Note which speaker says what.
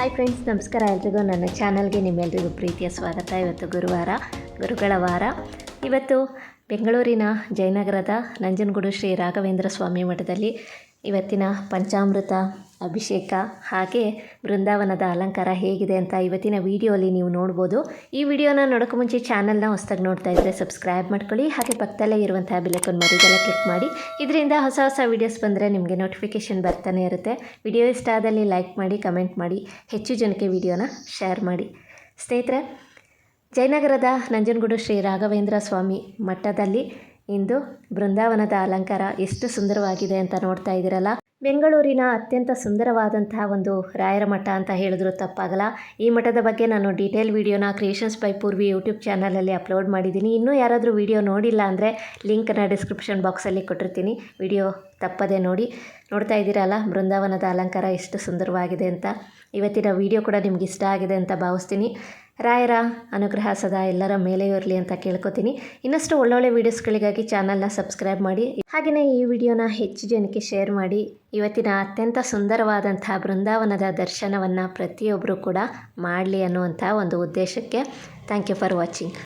Speaker 1: Hi friends ನಮಸ್ಕಾರ ಎಲ್ರಿಗೂ. ನನ್ನ ಚಾನಲ್ಗೆ ನಿಮ್ಮೆಲ್ರಿಗೂ ಪ್ರೀತಿಯ ಸ್ವಾಗತ. ಇವತ್ತು ಗುರುವಾರ, ಗುರುಗಳ ವಾರ. ಇವತ್ತು ಬೆಂಗಳೂರಿನ ಜಯನಗರದ ನಂಜನಗೂಡು ಶ್ರೀ ರಾಘವೇಂದ್ರ ಸ್ವಾಮಿ ಮಠದಲ್ಲಿ ಇವತ್ತಿನ ಪಂಚಾಮೃತ ಅಭಿಷೇಕ, ಹಾಗೆ ಬೃಂದಾವನದ ಅಲಂಕಾರ ಹೇಗಿದೆ ಅಂತ ಇವತ್ತಿನ ವಿಡಿಯೋಲಿ ನೀವು ನೋಡ್ಬೋದು. ಈ ವಿಡಿಯೋನ ನೋಡೋಕ್ಕೂ ಮುಂಚೆ ಚಾನಲ್ನ ಹೊಸ್ದಾಗಿ ನೋಡ್ತಾ ಇದ್ದರೆ ಸಬ್ಸ್ಕ್ರೈಬ್ ಮಾಡ್ಕೊಳ್ಳಿ, ಹಾಗೆ ಪಕ್ಕದಲ್ಲೇ ಇರುವಂತಹ ಬಿಲಕನ್ ಮರಿಗೆಲ್ಲ ಕ್ಲಿಕ್ ಮಾಡಿ. ಇದರಿಂದ ಹೊಸ ಹೊಸ ವೀಡಿಯೋಸ್ ಬಂದರೆ ನಿಮಗೆ ನೋಟಿಫಿಕೇಷನ್ ಬರ್ತಾನೆ ಇರುತ್ತೆ. ವಿಡಿಯೋ ಇಷ್ಟ ಆದಲ್ಲಿ ಲೈಕ್ ಮಾಡಿ, ಕಮೆಂಟ್ ಮಾಡಿ, ಹೆಚ್ಚು ಜನಕ್ಕೆ ವಿಡಿಯೋನ ಶೇರ್ ಮಾಡಿ. ಸ್ನೇಹಿತರೆ, ಜಯನಗರದ ನಂಜನಗೂಡು ಶ್ರೀ ರಾಘವೇಂದ್ರ ಸ್ವಾಮಿ ಮಠದಲ್ಲಿ ಇಂದು ಬೃಂದಾವನದ ಅಲಂಕಾರ ಎಷ್ಟು ಸುಂದರವಾಗಿದೆ ಅಂತ ನೋಡ್ತಾ ಇದ್ದೀರಲ್ಲ. ಬೆಂಗಳೂರಿನ ಅತ್ಯಂತ ಸುಂದರವಾದಂತಹ ಒಂದು ರಾಯರ ಮಠ ಅಂತ ಹೇಳಿದ್ರು ತಪ್ಪಾಗಲ್ಲ. ಈ ಮಠದ ಬಗ್ಗೆ ನಾನು ಡೀಟೇಲ್ ವೀಡಿಯೋನ ಕ್ರಿಯೇಷನ್ಸ್ ಬೈ ಪೂರ್ವಿ ಯೂಟ್ಯೂಬ್ ಚಾನಲಲ್ಲಿ ಅಪ್ಲೋಡ್ ಮಾಡಿದ್ದೀನಿ. ಇನ್ನೂ ಯಾರಾದರೂ ವಿಡಿಯೋ ನೋಡಿಲ್ಲ ಅಂದರೆ ಲಿಂಕ್ನ ಡಿಸ್ಕ್ರಿಪ್ಷನ್ ಬಾಕ್ಸಲ್ಲಿ ಕೊಟ್ಟಿರ್ತೀನಿ. ವಿಡಿಯೋ ತಪ್ಪದೆ ನೋಡಿ. ನೋಡ್ತಾ ಇದ್ದೀರಲ್ಲ, ಬೃಂದಾವನದ ಅಲಂಕಾರ ಎಷ್ಟು ಸುಂದರವಾಗಿದೆ ಅಂತ. ಇವತ್ತಿನ ವಿಡಿಯೋ ಕೂಡ ನಿಮ್ಗೆ ಇಷ್ಟ ಆಗಿದೆ ಅಂತ ಭಾವಿಸ್ತೀನಿ. ರಾಯರ ಅನುಗ್ರಹ ಸದಾ ಎಲ್ಲರ ಮೇಲೆ ಇರಲಿ ಅಂತ ಕೇಳ್ಕೊತೀನಿ. ಇನ್ನಷ್ಟು ಒಳ್ಳೊಳ್ಳೆ ವೀಡಿಯೋಸ್ಗಳಿಗಾಗಿ ಚಾನಲ್ನ ಸಬ್ಸ್ಕ್ರೈಬ್ ಮಾಡಿ. ಹಾಗೆಯೇ ಈ ವಿಡಿಯೋನ ಹೆಚ್ಚು ಜನಕ್ಕೆ ಶೇರ್ ಮಾಡಿ. ಇವತ್ತಿನ ಅತ್ಯಂತ ಸುಂದರವಾದಂಥ ಬೃಂದಾವನದ ದರ್ಶನವನ್ನು ಪ್ರತಿಯೊಬ್ಬರು ಕೂಡ ಮಾಡಲಿ ಅನ್ನುವಂಥ ಒಂದು ಉದ್ದೇಶಕ್ಕೆ ಥ್ಯಾಂಕ್ ಯು ಫಾರ್ ವಾಚಿಂಗ್